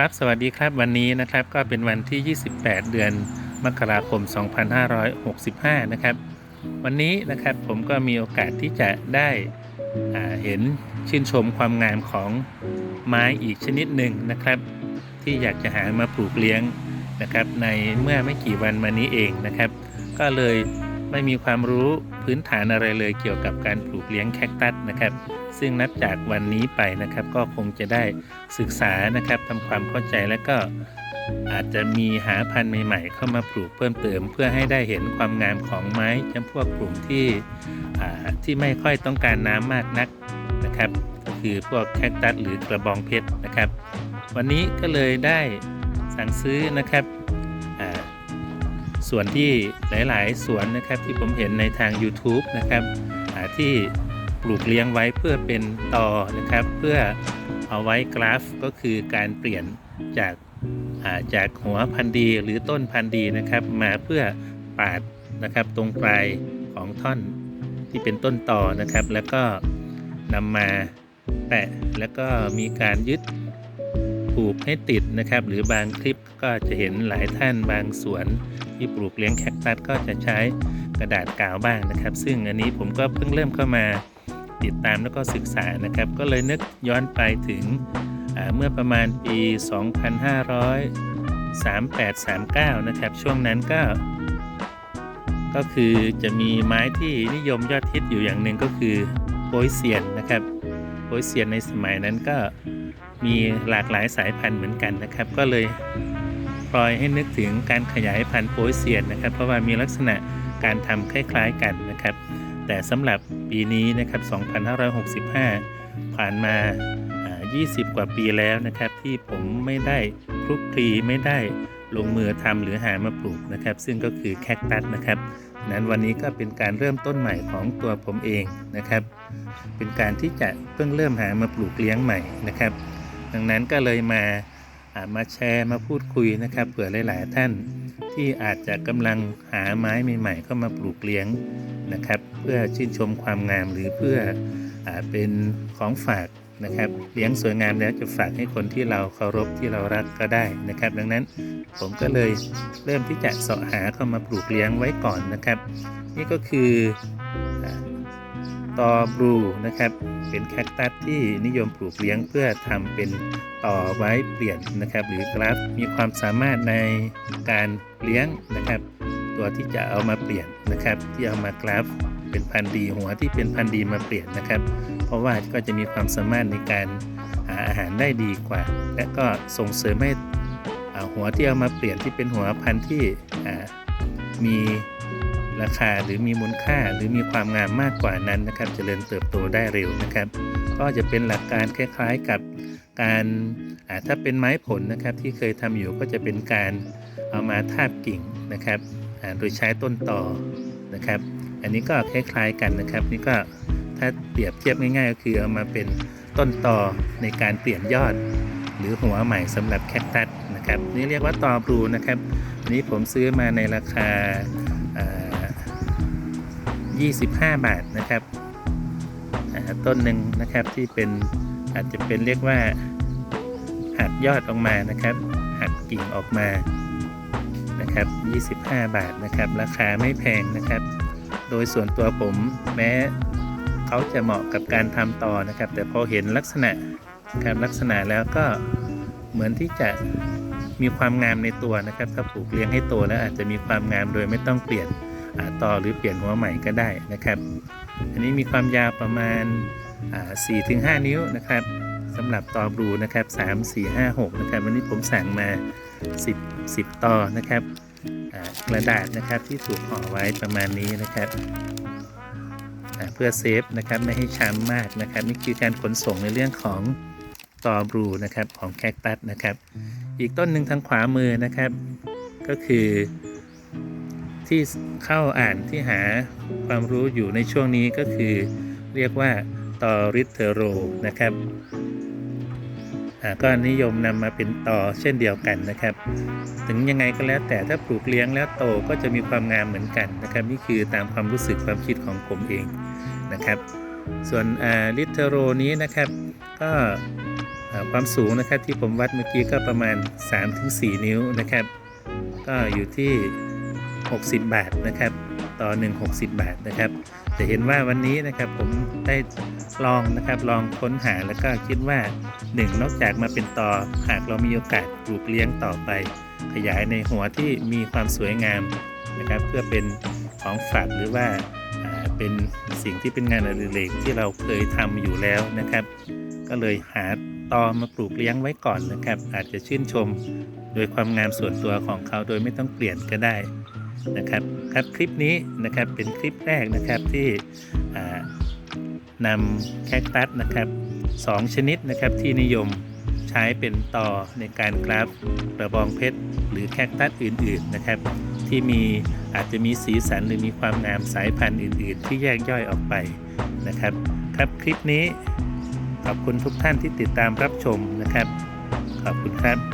ครับสวัสดีครับวันนี้นะครับก็เป็นวันที่ 28 เดือนมกราคม 2565 นะครับ วันนี้นะครับผมก็มีโอกาสที่จะได้เห็นชื่นชมความงามของไม้อีกชนิดหนึ่งนะครับ ที่อยากจะหามาปลูกเลี้ยงนะครับ ในเมื่อไม่กี่วันมานี้เองนะครับ ก็เลย ไม่มีความรู้พื้นฐานอะไรเลยเกี่ยวกับการปลูกเลี้ยงแคคตัสนะครับ ซึ่งนับจากวันนี้ไปนะครับ ก็คงจะได้ศึกษานะครับทำความเข้าใจแล้วก็อาจจะมีหาพันธุ์ใหม่ ๆ เข้ามาปลูกเพิ่มเติม เพื่อให้ได้เห็นความงามของไม้จำพวกกลุ่มที่ที่ไม่ค่อยต้องการน้ำมากนักนะครับ ก็คือพวกแคคตัสหรือกระบองเพชรนะครับ วันนี้ก็เลยได้สั่งซื้อนะครับ ส่วนที่หลายๆ สวนนะครับที่ผมเห็นในทาง YouTube นะครับที่ปลูกเลี้ยงไว้เพื่อเป็นตอนะครับ เพื่อเอาไว้กราฟก็คือการเปลี่ยนจากาจากหัวพันธุ์ดีหรือต้นพันธุ์ดีนะครับ มาเพื่อปาดนะครับตรงปลายของท่อนที่เป็นต้นตอนะครับ แล้วก็นำมาแปะแล้วก็มีการยึด ผูกให้ติดนะครับ หรือบางคลิปก็จะเห็นหลายท่านบางสวนที่ปลูกเลี้ยงแคคตัสก็จะใช้กระดาษกาวบ้างนะครับ ซึ่งอันนี้ผมก็เพิ่งเริ่มเข้ามาติดตามแล้วก็ศึกษานะครับ ก็เลยนึกย้อนไปถึงเมื่อประมาณปี 2538-39 นะครับ ช่วงนั้นก็ ก็คือจะมีไม้ที่นิยมยอดฮิตอยู่อย่างหนึ่งก็คือโปยเซียนนะครับโปยเซียนในสมัยนั้นก็ มีหลากหลายสายพันธุ์เหมือนกันนะครับ ก็เลยปล่อยให้นึกถึงการขยายพันธุ์โปยเซียนนะครับ เพราะว่ามีลักษณะการทำคล้ายๆกันนะครับ แต่สำหรับปีนี้นะครับ 2565 ผ่านมาอ่า20 กว่าปีแล้วนะครับ ที่ผมไม่ได้คลุกคลีไม่ได้ลงมือทำหรือหามาปลูกนะครับ ซึ่งก็คือแคคตัสนะครับนั้นวันนี้ก็เป็นการเริ่มต้นใหม่ของตัวผมเองนะครับ เป็นการที่จะเพิ่งเริ่มหามาปลูกเลี้ยงใหม่นะครับ ดังนั้นก็เลยมาอามาแชร์มาพูดคุยนะครับเผื่อหลาย ๆ ท่านที่อาจจะกำลังหาไม้ใหม่ๆเข้ามาปลูกเลี้ยงนะครับ เพื่อชื่นชมความงามหรือเพื่ออเป็นของฝากนะครับ เลี้ยงสวยงามแล้วจะฝากให้คนที่เราเคารพที่เรารักก็ได้นะครับ ดังนั้นผมก็เลยเริ่มที่จะเสาะหาเข้ามาปลูกเลี้ยงไว้ก่อนนะครับ นี่ก็คือ ตอบลูนะครับ เป็นแคคตัสที่นิยมปลูกเลี้ยงเพื่อทำเป็นต่อไว้เปลี่ยนนะครับ หรือกราฟมีความสามารถในการเลี้ยงนะครับ ตัวที่จะเอามาเปลี่ยนนะครับ ที่เอามากราฟเป็นพันธุ์ดีหัวที่เป็นพันธุ์ดีมาเปลี่ยนนะครับ เพราะว่าก็จะมีความสามารถในการหาอาหารได้ดีกว่า และก็ส่งเสริมให้หัวที่เอามาเปลี่ยนที่เป็นหัวพันธุ์ที่มี ราคาหรือมีมูลค่าหรือมีความงามมากกว่านั้นนะครับจเจริญเติบโตได้เร็วนะครับ ก็จะเป็นหลักการคล้ายๆกับการถ้าเป็นไม้ผลนะครับที่เคยทำอยู่ก็จะเป็นการเอามาทาบกิ่งนะครับโดยใช้ต้นต่อนะครับ อันนี้ก็คล้ายๆกันนะครับ นี่ก็ถ้าเปรียบเทียบง่าย ๆ ก็คือเอามาเป็นต้นต่อในการเปลี่ยนยอด หรือหัวใหม่สำหรับแคคตัสนะครับ นี่เรียกว่าตอบลูนะครับอันนี้ผมซื้อมาในราคา 25 บาทนะครับต้นหนึ่งนะครับที่เป็นอาจจะเป็นเรียกว่าหักยอดออกมานะครับหักกิ่งออกมานะครับ 25 บาทนะครับ ราคาไม่แพงนะครับ โดยส่วนตัวผมแม้เขาจะเหมาะกับการทำต่อนะครับ แต่พอเห็นลักษณะนะครับลักษณะแล้วก็เหมือนที่จะมีความงามในตัวนะครับ ถ้าปลูกเลี้ยงให้โตแล้วอาจจะมีความงามโดยไม่ต้องเปลี่ยน ต่อหรือเปลี่ยนหัวใหม่ก็ได้นะครับ อันนี้มีความยาวประมาณอ่า4-5 นิ้วนะครับสำหรับตอบรูนะครับ3 4 5 6นะครับวันนี้ผมสั่งมา 10 10 ต่อนะครับกระดาษนะครับที่ถูกห่อไว้ประมาณนี้นะครับเพื่อเซฟนะครับไม่ให้ช้ำมากนะครับนี่คือการขนส่งในเรื่องของตอบรูนะครับของแคคตัสนะครับ อีกต้นหนึ่งทางขวามือนะครับ ก็คือ ที่เข้าอ่านที่หาความรู้อยู่ในช่วงนี้ก็คือเรียกว่าตอริเทโรนะครับก็นิยมนำมาเป็นต่อเช่นเดียวกันนะครับ ถึงยังไงก็แล้วแต่ถ้าปลูกเลี้ยงแล้วโตก็จะมีความงามเหมือนกันนะครับ นี่คือตามความรู้สึกความคิดของผมเองนะครับ ส่วนลิเทโรนี้นะครับ ก็ความสูงนะครับที่ผมวัดเมื่อกี้ก็ประมาณ 3-4 นิ้วนะครับ ก็อยู่ที่ 60 บาทนะครับ ต่อ 1 60 บาทนะครับ จะเห็นว่าวันนี้นะครับผมได้ลองนะครับลองค้นหาแล้วก็คิดว่า 1 นอกจากมาเป็นต่อหากเรามีโอกาสปลูกเลี้ยงต่อไป ขยายในหัวที่มีความสวยงามนะครับ เพื่อเป็นของฝากหรือว่าเป็นสิ่งที่เป็นงานอดิเรกที่เราเคยทำอยู่แล้วนะครับ ก็เลยหาตอมาปลูกเลี้ยงไว้ก่อนนะครับ อาจจะชื่นชมโดยความงามส่วนตัวของเขาโดยไม่ต้องเปลี่ยนก็ได้ นะครับครับคลิปนี้นะครับเป็นคลิปแรกนะครับที่นำแคคตัสนะครับสองชนิดนะครับที่นิยมใช้เป็นต่อในการกราฟกระบองเพชรหรือแคคตัสอื่นๆนะครับ ที่มีอาจจะมีสีสันหรือมีความงามสายพันธุ์อื่น ๆ ที่แยกย่อยออกไปนะครับ ครับคลิปนี้ขอบคุณทุกท่านที่ติดตามรับชมนะครับ ขอบคุณครับ